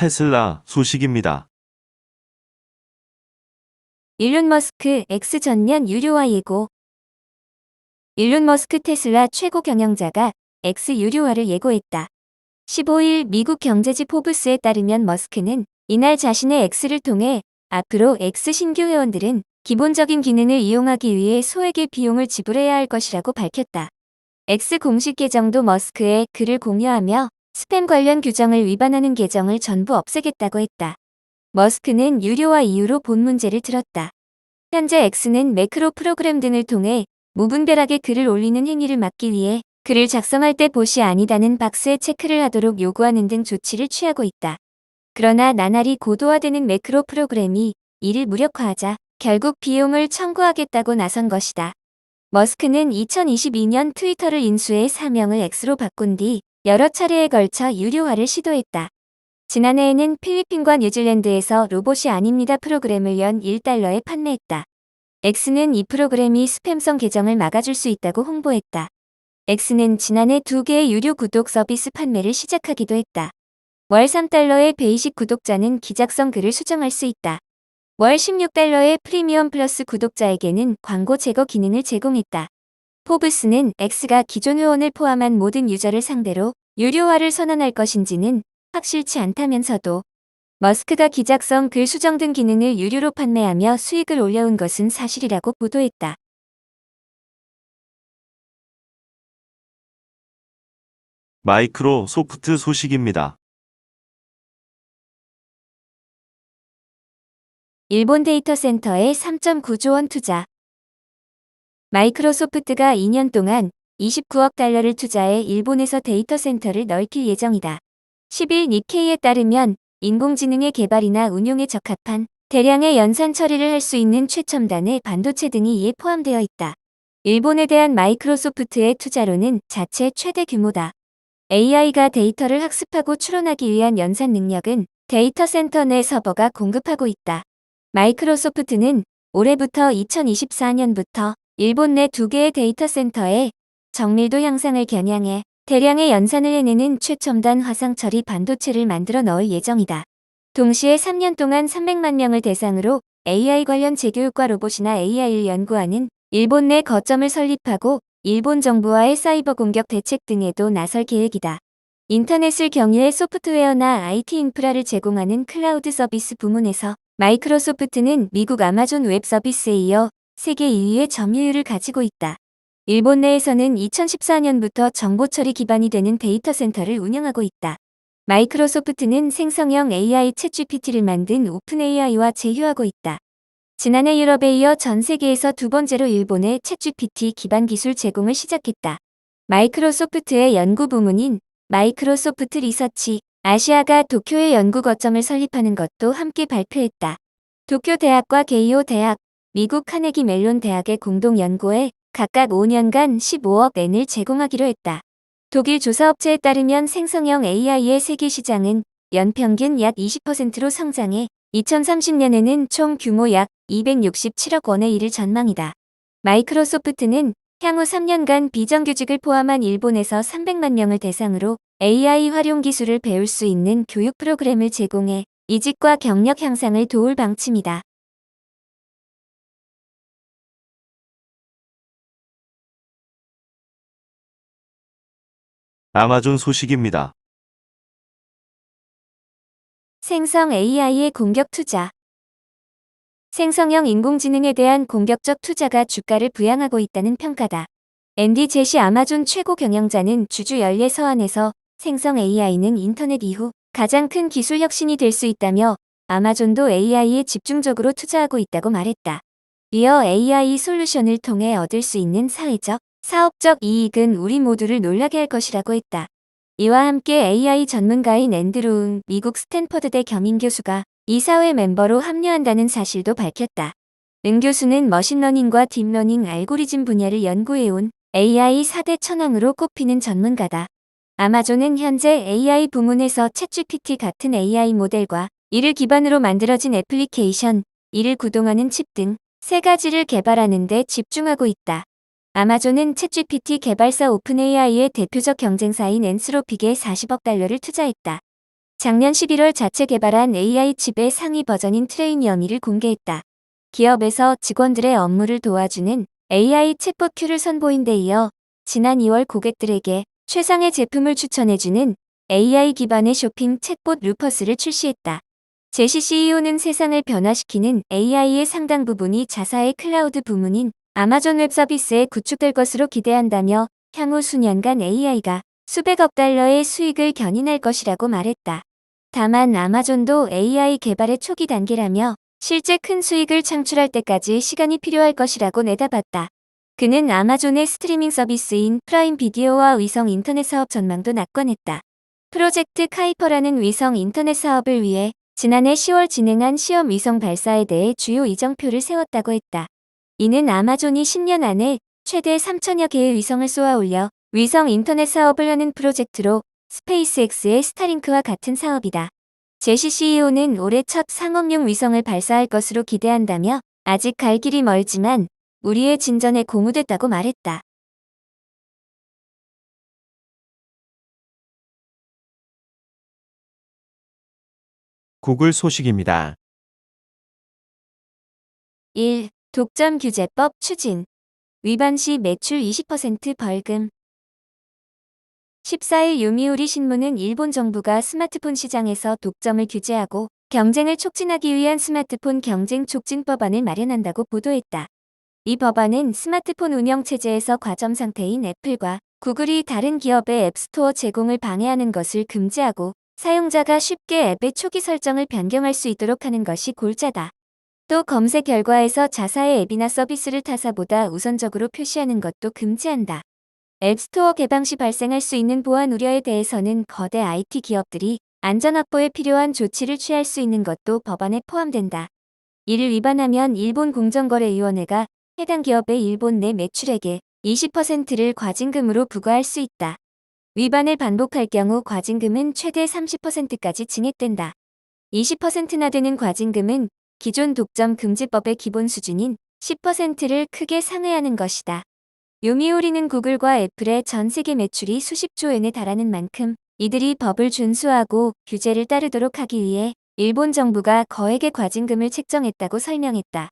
테슬라 소식입니다. 일론 머스크 X 전년 유료화 예고. 일론 머스크 테슬라 최고 경영자가 X 유료화를 예고했다. 15일 미국 경제지 포브스에 따르면 머스크는 이날 자신의 X를 통해 앞으로 X 신규 회원들은 기본적인 기능을 이용하기 위해 소액의 비용을 지불해야 할 것이라고 밝혔다. X 공식 계정도 머스크의 글을 공유하며 스팸 관련 규정을 위반하는 계정을 전부 없애겠다고 했다. 머스크는 유료화 이후로 본 문제를 들었다. 현재 X는 매크로 프로그램 등을 통해 무분별하게 글을 올리는 행위를 막기 위해 글을 작성할 때 봇이 아니다는 박스에 체크를 하도록 요구하는 등 조치를 취하고 있다. 그러나 나날이 고도화되는 매크로 프로그램이 이를 무력화하자 결국 비용을 청구하겠다고 나선 것이다. 머스크는 2022년 트위터를 인수해 사명을 X로 바꾼 뒤 여러 차례에 걸쳐 유료화를 시도했다. 지난해에는 필리핀과 뉴질랜드에서 로봇이 아닙니다 프로그램을 연 1달러에 판매했다. X는 이 프로그램이 스팸성 계정을 막아줄 수 있다고 홍보했다. X는 지난해 두 개의 유료 구독 서비스 판매를 시작하기도 했다. 월 3달러의 베이직 구독자는 기작성 글을 수정할 수 있다. 월 16달러의 프리미엄 플러스 구독자에게는 광고 제거 기능을 제공했다. 포브스는 X가 기존 회원을 포함한 모든 유저를 상대로 유료화를 선언할 것인지는 확실치 않다면서도 머스크가 기작성 글 수정 등 기능을 유료로 판매하며 수익을 올려온 것은 사실이라고 보도했다. 마이크로 소프트 소식입니다. 일본 데이터 센터에 3.9조 원 투자. 마이크로소프트가 2년 동안 29억 달러를 투자해 일본에서 데이터 센터를 넓힐 예정이다. 10일 니케이에 따르면 인공지능의 개발이나 운용에 적합한 대량의 연산 처리를 할 수 있는 최첨단의 반도체 등이 이에 포함되어 있다. 일본에 대한 마이크로소프트의 투자로는 자체 최대 규모다. AI가 데이터를 학습하고 추론하기 위한 연산 능력은 데이터 센터 내 서버가 공급하고 있다. 마이크로소프트는 올해부터 2024년부터 일본 내 두 개의 데이터 센터에 정밀도 향상을 겨냥해 대량의 연산을 해내는 최첨단 화상 처리 반도체를 만들어 넣을 예정이다. 동시에 3년 동안 300만 명을 대상으로 AI 관련 재교육과 로봇이나 AI를 연구하는 일본 내 거점을 설립하고 일본 정부와의 사이버 공격 대책 등에도 나설 계획이다. 인터넷을 경유해 소프트웨어나 IT 인프라를 제공하는 클라우드 서비스 부문에서 마이크로소프트는 미국 아마존 웹 서비스에 이어 세계 2위의 점유율을 가지고 있다. 일본 내에서는 2014년부터 정보 처리 기반이 되는 데이터 센터를 운영하고 있다. 마이크로소프트는 생성형 AI 챗GPT를 만든 오픈 AI와 제휴하고 있다. 지난해 유럽에 이어 전 세계에서 두 번째로 일본의 챗GPT 기반 기술 제공을 시작했다. 마이크로소프트의 연구 부문인 마이크로소프트 리서치 아시아가 도쿄의 연구 거점을 설립하는 것도 함께 발표했다. 도쿄 대학과 게이오 대학, 미국 카네기 멜론 대학의 공동 연구에 각각 5년간 15억 엔을 제공하기로 했다. 독일 조사업체에 따르면 생성형 AI의 세계 시장은 연평균 약 20%로 성장해 2030년에는 총 규모 약 267억 원에 이를 전망이다. 마이크로소프트는 향후 3년간 비정규직을 포함한 일본에서 300만 명을 대상으로 AI 활용 기술을 배울 수 있는 교육 프로그램을 제공해 이직과 경력 향상을 도울 방침이다. 아마존 소식입니다. 생성 AI의 공격 투자. 생성형 인공지능에 대한 공격적 투자가 주가를 부양하고 있다는 평가다. 앤디 제시 아마존 최고 경영자는 주주 연례 서한에서 생성 AI는 인터넷 이후 가장 큰 기술 혁신이 될 수 있다며 아마존도 AI에 집중적으로 투자하고 있다고 말했다. 이어 AI 솔루션을 통해 얻을 수 있는 사회적, 사업적 이익은 우리 모두를 놀라게 할 것이라고 했다. 이와 함께 AI 전문가인 앤드루 미국 스탠퍼드대 겸임 교수가 이사회 멤버로 합류한다는 사실도 밝혔다. 은 교수는 머신러닝과 딥러닝 알고리즘 분야를 연구해온 AI 4대 천왕으로 꼽히는 전문가다. 아마존은 현재 AI 부문에서 챗GPT 같은 AI 모델과 이를 기반으로 만들어진 애플리케이션, 이를 구동하는 칩 등 세 가지를 개발하는 데 집중하고 있다. 아마존은 챗GPT 개발사 오픈AI의 대표적 경쟁사인 엔스로픽에 40억 달러를 투자했다. 작년 11월 자체 개발한 AI 칩의 상위 버전인 트레이니어미를 공개했다. 기업에서 직원들의 업무를 도와주는 AI 챗봇 큐를 선보인 데 이어 지난 2월 고객들에게 최상의 제품을 추천해주는 AI 기반의 쇼핑 챗봇 루퍼스를 출시했다. 제시 CEO는 세상을 변화시키는 AI의 상당 부분이 자사의 클라우드 부문인 아마존 웹 서비스에 구축될 것으로 기대한다며 향후 수년간 AI가 수백억 달러의 수익을 견인할 것이라고 말했다. 다만 아마존도 AI 개발의 초기 단계라며 실제 큰 수익을 창출할 때까지 시간이 필요할 것이라고 내다봤다. 그는 아마존의 스트리밍 서비스인 프라임 비디오와 위성 인터넷 사업 전망도 낙관했다. 프로젝트 카이퍼라는 위성 인터넷 사업을 위해 지난해 10월 진행한 시험 위성 발사에 대해 주요 이정표를 세웠다고 했다. 이는 아마존이 10년 안에 최대 3천여 개의 위성을 쏘아 올려 위성 인터넷 사업을 하는 프로젝트로 스페이스X의 스타링크와 같은 사업이다. 제시 CEO는 올해 첫 상업용 위성을 발사할 것으로 기대한다며 아직 갈 길이 멀지만 우리의 진전에 공유됐다고 말했다. 구글 소식입니다. 1. 독점 규제법 추진. 위반 시 매출 20% 벌금. 14일 요미우리 신문은 일본 정부가 스마트폰 시장에서 독점을 규제하고 경쟁을 촉진하기 위한 스마트폰 경쟁 촉진 법안을 마련한다고 보도했다. 이 법안은 스마트폰 운영 체제에서 과점 상태인 애플과 구글이 다른 기업의 앱스토어 제공을 방해하는 것을 금지하고 사용자가 쉽게 앱의 초기 설정을 변경할 수 있도록 하는 것이 골자다. 또 검색 결과에서 자사의 앱이나 서비스를 타사보다 우선적으로 표시하는 것도 금지한다. 앱스토어 개방 시 발생할 수 있는 보안 우려에 대해서는 거대 IT 기업들이 안전 확보에 필요한 조치를 취할 수 있는 것도 법안에 포함된다. 이를 위반하면 일본 공정거래위원회가 해당 기업의 일본 내 매출액의 20%를 과징금으로 부과할 수 있다. 위반을 반복할 경우 과징금은 최대 30%까지 증액된다. 20%나 되는 과징금은 기존 독점 금지법의 기본 수준인 10%를 크게 상회하는 것이다. 요미우리는 구글과 애플의 전 세계 매출이 수십조 엔에 달하는 만큼 이들이 법을 준수하고 규제를 따르도록 하기 위해 일본 정부가 거액의 과징금을 책정했다고 설명했다.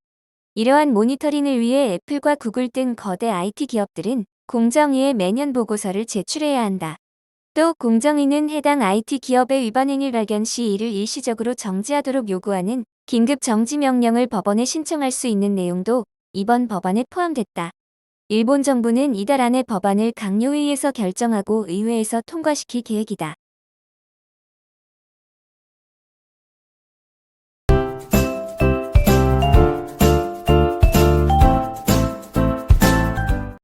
이러한 모니터링을 위해 애플과 구글 등 거대 IT 기업들은 공정위에 매년 보고서를 제출해야 한다. 또 공정위는 해당 IT 기업의 위반 행위 발견 시 이를 일시적으로 정지하도록 요구하는 긴급 정지 명령을 법원에 신청할 수 있는 내용도 이번 법안에 포함됐다. 일본 정부는 이달 안에 법안을 강요회의에서 결정하고 의회에서 통과시킬 계획이다.